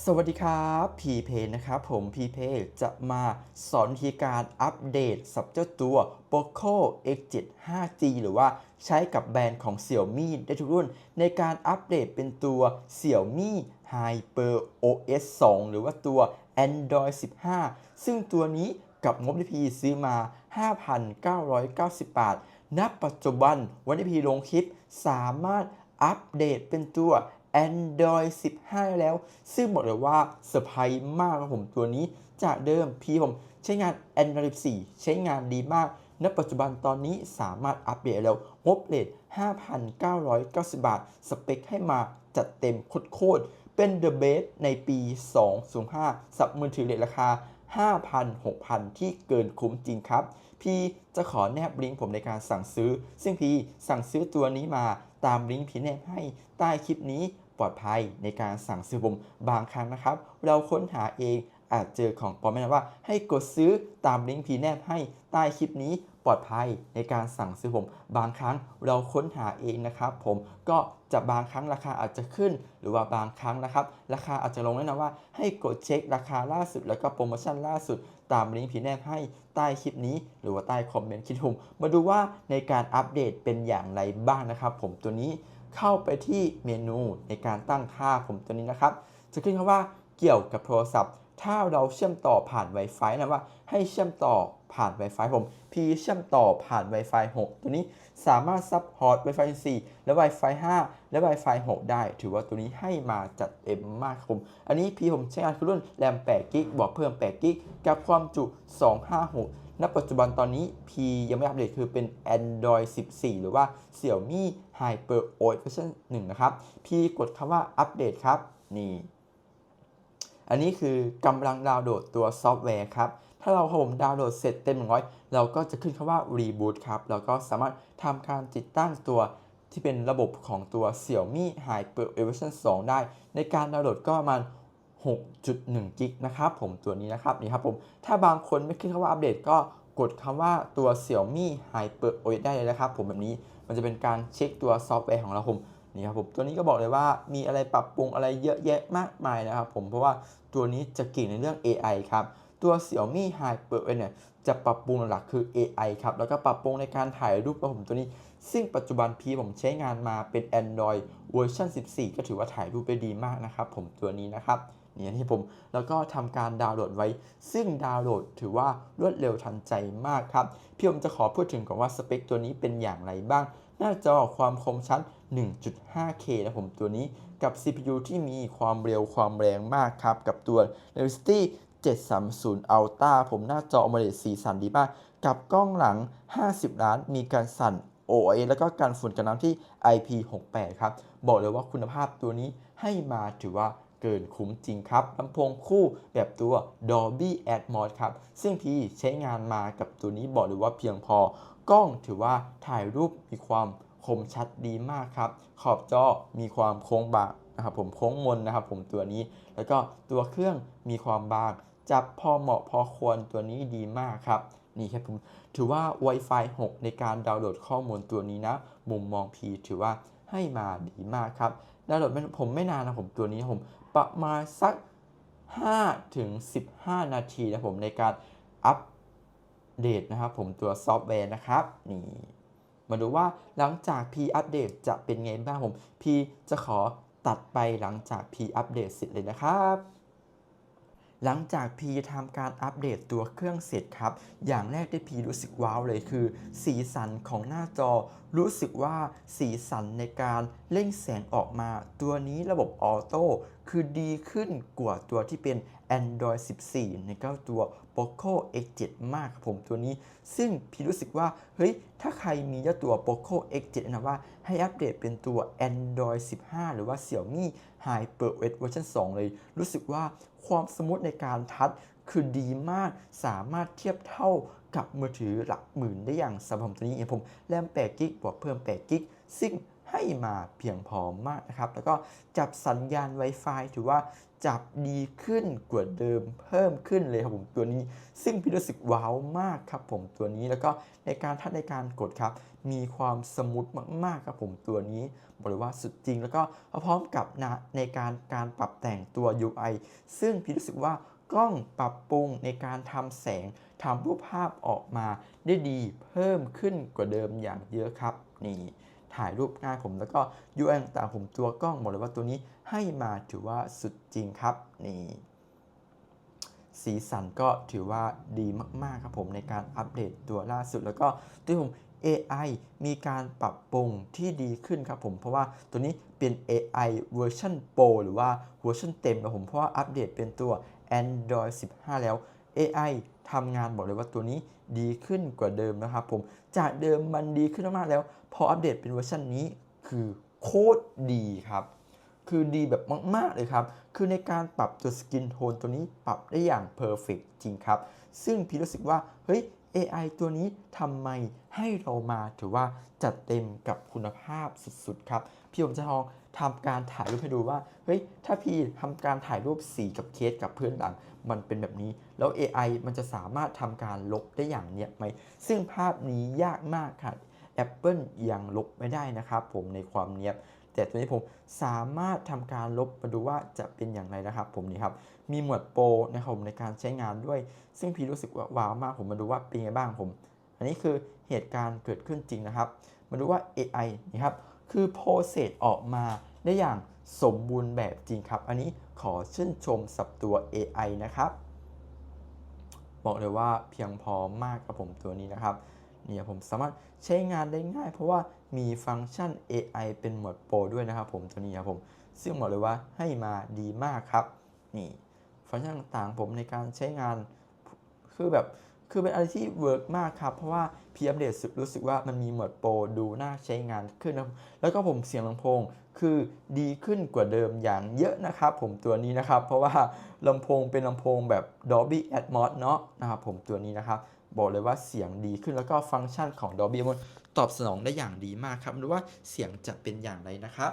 สวัสดีครับพีเพนะครับผมพีเพจะมาสอนวิธีการอัปเดตสับเจ้าตัว Poco X7 5G หรือว่าใช้กับแบรนด์ของ Xiaomi ได้ทุกรุ่น ในการอัปเดตเป็นตัว Xiaomi Hyper OS 2 หรือว่าตัว Android 15 ซึ่งตัวนี้กับงบที่พีซื้อมา 5,990 บาท ณ ปัจจุบันวันที่พีลงคลิปสามารถอัปเดตเป็นตัว Android 15 แล้ว ซึ่งบอกเลยว่าเซอร์ไพรส์มากครับผมตัวนี้จากเดิมพี่ผมใช้งาน Android 14 ใช้งานดีมาก ณ ปัจจุบันตอนนี้สามารถอัปเดตแล้วงบเลท5,990 บาท สเปคให้มาจัดเต็มโคตรเป็น The Best ในปี 2005สับมือถือเลทราคา 5,000 6,000 ที่เกินคุ้มจริงครับ พี่จะขอแนบลิงก์ผมในการสั่งซื้อ ซึ่งพี่สั่งซื้อตัวนี้มาตามลิงก์พี่แนบให้ใต้คลิปนี้ ลอดภัยในการสั่งซื้อผมบางครั้งนะครับ เราค้นหาเองอาจเจอของปลอมไม่นว่าให้กดซื้อตามลิงก์พีแนบให้ใต้คลิปนี้ปลอดภัยในการสั่งซื้อผม บางครั้งเราค้นหาเองนะครับผมก็จะบางครั้งราคาอาจจะขึ้น หรือว่าบางครั้งนะครับ ราคาอาจจะลงแน่นะว่า ให้กดเช็คราคาล่าสุด แล้วก็โปรโมชั่นล่าสุด ตามลิงก์พีแนบให้ใต้คลิปนี้ หรือว่าใต้คอมเมนต์คลิปผมมาดูว่าในการอัปเดตเป็นอย่างไรบ้างนะครับ ผมตัวนี้ เข้าไปที่เมนูในการตั้งค่าผมตัวนี้นะครับ จะขึ้นคำว่าเกี่ยวกับโทรศัพท์ ถ้าเราเชื่อมต่อผ่าน Wi-Fi นะว่าให้เชื่อมต่อผ่าน Wi-Fi ผมพี่เชื่อมต่อผ่าน Wi-Fi 6 ตัวนี้สามารถซัพพอร์ต Wi-Fi 4 และ Wi-Fi 5 และ Wi-Fi 6 ได้ ถือว่าตัวนี้ให้มาจัดเต็มมากครับผม อันนี้พี่ผมใช้งานคือรุ่นแรม8กิกบอกเพิ่ม8กิกกับความจุ 256ณปัจจุบันตอนนี้พี่ยังไม่อัปเดตคือเป็น Android 14 หรือว่า Xiaomi Hyper OS เวอร์ชัน1นะครับพี่กดคำว่าอัปเดตครับ นี่ อันนี้คือกำลังดาวน์โหลดตัวซอฟต์แวร์ครับ ถ้าเราผมดาวน์โหลดเสร็จเต็ม 100 เราก็จะขึ้นคำว่า Reboot ครับแล้วก็สามารถทำการติดตั้งตัวที่เป็นระบบของตัว Xiaomi Hyper OS เวอร์ชัน2ได้ ในการดาวน์โหลดก็ประมาณ 6.1 กิกนะครับผมตัวนี้นะครับนี่ครับผมถ้าบางคนไม่ขึ้นคำว่าอัปเดตก็กดคำว่าตัว Xiaomi Hyper OS ได้เลยนะครับ ผมแบบนี้มันจะเป็นการเช็คตัวซอฟต์แวร์ของเราผมนี่ครับผมตัวนี้ก็บอกเลยว่ามีอะไรปรับปรุงอะไรเยอะแยะมากมายนะครับผมเพราะว่าตัวนี้จะเก่งในเรื่อง AI ครับตัว Xiaomi Hyper OS เนี่ยจะปรับปรุงหลักคือ AI ครับแล้วก็ปรับปรุงในการถ่ายรูปของผมตัวนี้ ซึ่งปัจจุบันพีผมใช้งานมาเป็น Android เวอร์ชัน14 ก็ถือว่าถ่ายรูปได้ดีมากนะครับผมตัวนี้นะครับ เนี่ยที่ผมแล้วก็ทำการดาวน์โหลดไว้ ซึ่งดาวน์โหลดถือว่ารวดเร็วทันใจมากครับ พี่ผมจะขอพูดถึงก่อนว่าสเปคตัวนี้เป็นอย่างไรบ้าง หน้าจอความคมชัด 1.5K นะผมตัวนี้กับ CPU ที่มีความเร็วความแรงมากครับ กับตัว Dimensity 730 Ultra ผมหน้าจอ AMOLED สีสันดีมาก กับกล้องหลัง 50 ล้าน มีการสั่น OIS แล้วก็การฝุ่นกันน้ำที่ IP68 ครับ บอกเลยว่าคุณภาพตัวนี้ให้มาถือว่า เกินคุ้มจริงครับลำโพงคู่แบบตัว Dolby Atmos ครับ ซึ่งพี่ใช้งานมากับตัวนี้บอกเลยว่าเพียงพอกล้องถือว่าถ่ายรูปมีความคมชัดดีมากครับ ขอบจอมีความโค้งบางนะครับผมโค้งมนนะครับผมตัวนี้ แล้วก็ตัวเครื่องมีความบาง จับพอเหมาะพอควรตัวนี้ดีมากครับนี่ครับผมถือว่า Wi-Fi 6 ในการดาวน์โหลดข้อมูลตัวนี้นะ มุมมองพีถือว่าให้มาดีมากครับ ดาวน์โหลดไม่ผมไม่นานนะผมตัวนี้ผมประมาณสัก5ถึง15 นาทีนะผมในการอัปเดตนะครับผมตัวซอฟต์แวร์นะครับนี่มาดูว่าหลังจาก P อัปเดตจะเป็นไงบ้างผม P จะขอตัดไปหลังจาก P อัปเดตเสร็จเลยนะครับ หลังจากพีทำการอัปเดตตัวเครื่องเสร็จครับ อย่างแรกที่พีรู้สึกว้าวเลยคือ สีสันของหน้าจอ รู้สึกว่าสีสันในการเล่งแสงออกมา ตัวนี้ระบบออโต้ คือดีขึ้นกว่าตัวที่เป็น Android 14ในเจ้าตัว Poco X7 มากครับผมตัวนี้ ซึ่งพี่รู้สึกว่า เฮ้ย ถ้าใครมีเจ้าตัว Poco X7 นะว่าให้อัปเดตเป็นตัว Android 15 หรือว่า Xiaomi HyperOS เวอร์ชัน2 เลย รู้สึกว่าความสมูทในการทัชคือดีมากสามารถเทียบเท่ากับมือถือหลักหมื่นได้อย่างสมบายผมตัวนี้เองผมแรม8กิกบวกเพิ่ม8กิกซึ่ง ให้มาเพียงพอมากนะครับ แล้วก็จับสัญญาณ Wi-Fi ถือว่าจับดีขึ้นกว่าเดิมเพิ่มขึ้นเลยครับผมตัวนี้ ซึ่งพี่รู้สึกว้าวมากครับผมตัวนี้แล้วก็ในการทัดในการกดครับ มีความสมูทมากๆครับผมตัวนี้บอกเลยว่าสุดจริง แล้วก็พร้อมกับนะในการการปรับแต่งตัว UI ซึ่งพี่รู้สึกว่ากล้องปรับปรุงในการทำแสงทำรูปภาพออกมาได้ดีเพิ่มขึ้นกว่าเดิมอย่างเยอะครับนี่ ถ่ายรูปง่ายผมแล้วก็ UI ต่างผมตัวกล้องบอกเลยว่าตัวนี้ให้มาถือว่าสุดจริงครับนี่สีสันก็ถือว่าดีมาก ๆ ครับผมในการอัปเดตตัวล่าสุด แล้วก็ตัวผม AI มีการปรับปรุงที่ดีขึ้นครับผม เพราะว่าตัวนี้เป็น AI เวอร์ชัน Pro หรือว่าเวอร์ชันเต็มครับผม เพราะว่าอัปเดตเป็นตัว Android 15 แล้ว AI ทำงานบอกเลยว่าตัวนี้ดีขึ้นกว่าเดิมนะครับผม จากเดิมมันดีขึ้นมากแล้ว พออัปเดตเป็นเวอร์ชันนี้คือโคตรดีครับ คือดีแบบมาก ๆ เลยครับ คือในการปรับตัวสกินโทนตัวนี้ปรับได้อย่างเพอร์เฟกจริงครับ ซึ่งพี่รู้สึกว่า เฮ้ย AI ตัวนี้ทำไมให้เรามาถือว่าจัดเต็มกับคุณภาพสุด ๆ ครับ พี่ผมจะลอง ทำการถ่ายรูปให้ดูว่า เฮ้ย ถ้าพี่ทำการถ่ายรูปสีกับเคสกับเพื่อนหลัง มันเป็นแบบนี้ แล้ว AI มันจะสามารถทำการลบได้อย่างเนี้ยไหม ซึ่งภาพนี้ยากมากค่ะ Apple ยังลบไม่ได้นะครับผมในความเนียบแต่ตัวนี้ผมสามารถทำการลบมาดูว่าจะเป็นอย่างไรนะครับ ผมนี่ครับมีหมวดโปรนะครับผมในการใช้งานด้วย ซึ่งพี่รู้สึกว่าว้าวมากผมมาดูว่าเป็นไงบ้างผม อันนี้คือเหตุการณ์เกิดขึ้นจริงนะครับ มาดูว่า AI นี่ครับ คือโปรเซสออกมาได้อย่างสมบูรณ์แบบจริงครับ อันนี้ขอชื่นชมสับตัว AI นะครับ บอกเลยว่าเพียงพอมากกับผมตัวนี้นะครับเนี่ยผมสามารถใช้งานได้ง่าย เพราะว่ามีฟังก์ชัน AI เป็นหมวดโปรด้วยนะครับผมตัวนี้ครับผม ซึ่งบอกเลยว่าให้มาดีมากครับ นี่ ฟังก์ชันต่างๆผมในการใช้งานคือแบบ คือเป็นอะไรที่เวิร์กมากครับ เพราะว่าพีอัปเดตรู้สึกว่ามันมีหมดโปรดูน่าใช้งานขึ้น แล้วก็ผมเสียงลำโพงคือดีขึ้นกว่าเดิมอย่างเยอะนะครับผมตัวนี้นะครับ เพราะว่าลำโพงเป็นลำโพงแบบ Dolby Atmos เนาะนะครับผมตัวนี้นะครับ บอกเลยว่าเสียงดีขึ้นแล้วก็ฟังก์ชันของ Dolby Atmos ตอบสนองได้อย่างดีมากครับดูว่าเสียงจะเป็นอย่างไรนะครับ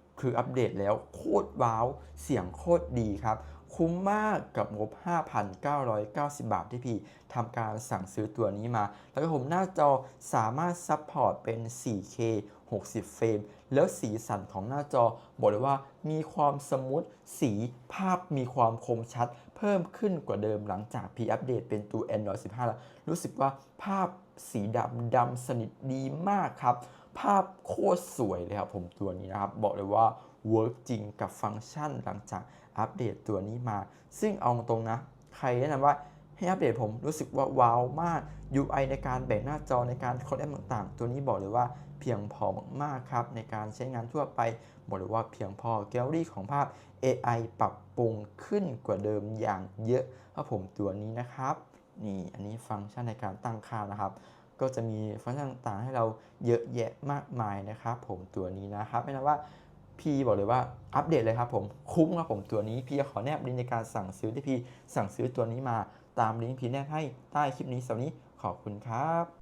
คืออัปเดตแล้วโคตรว้าว เสียงโคตรดีครับ คุ้มมากกับงบ 5,990 บาทที่พี่ทำการสั่งซื้อตัวนี้มา แล้วก็ผมหน้าจอสามารถซัพพอร์ตเป็น 4K 60 เฟรม แล้วสีสันของหน้าจอ บอกเลยว่ามีความสมูทสีภาพมีความคมชัด เพิ่มขึ้นกว่าเดิมหลังจากพี่อัปเดตเป็นตัว Android 15 แล้ว รู้สึกว่าภาพสีดำดำสนิทดีมากครับ ภาพโคตรสวยเลยครับผมตัวนี้นะครับ บอกเลยว่าเวิร์กจริงกับฟังก์ชันหลังจากอัปเดตตัวนี้มา ซึ่งเอาตรงนะ ใครแนะนำว่าให้อัปเดตผมรู้สึกว่าว้าวมาก UI ในการแบ่งหน้าจอในการคอนแอปต่างๆ ตัวนี้บอกเลยว่าเพียงพอมากๆครับ ในการใช้งานทั่วไปบอกเลยว่าเพียงพอแกลลี่ของภาพ AI ปรับปรุงขึ้นกว่าเดิมอย่างเยอะครับผมตัวนี้นะครับ นี่อันนี้ฟังก์ชันในการตั้งค่านะครับ ก็จะมีฟังก์ชันต่างๆ ให้เราเยอะแยะมากมายนะครับผมตัวนี้นะครับไม่นะว่าพี่บอกเลยว่าอัปเดตเลยครับผมคุ้มครับผมตัวนี้พี่จะขอแนบลิงก์ในการสั่งซื้อที่พี่สั่งซื้อตัวนี้มาตามลิงก์พี่แนบให้ใต้คลิปนี้สำหรับนี้ขอบคุณครับ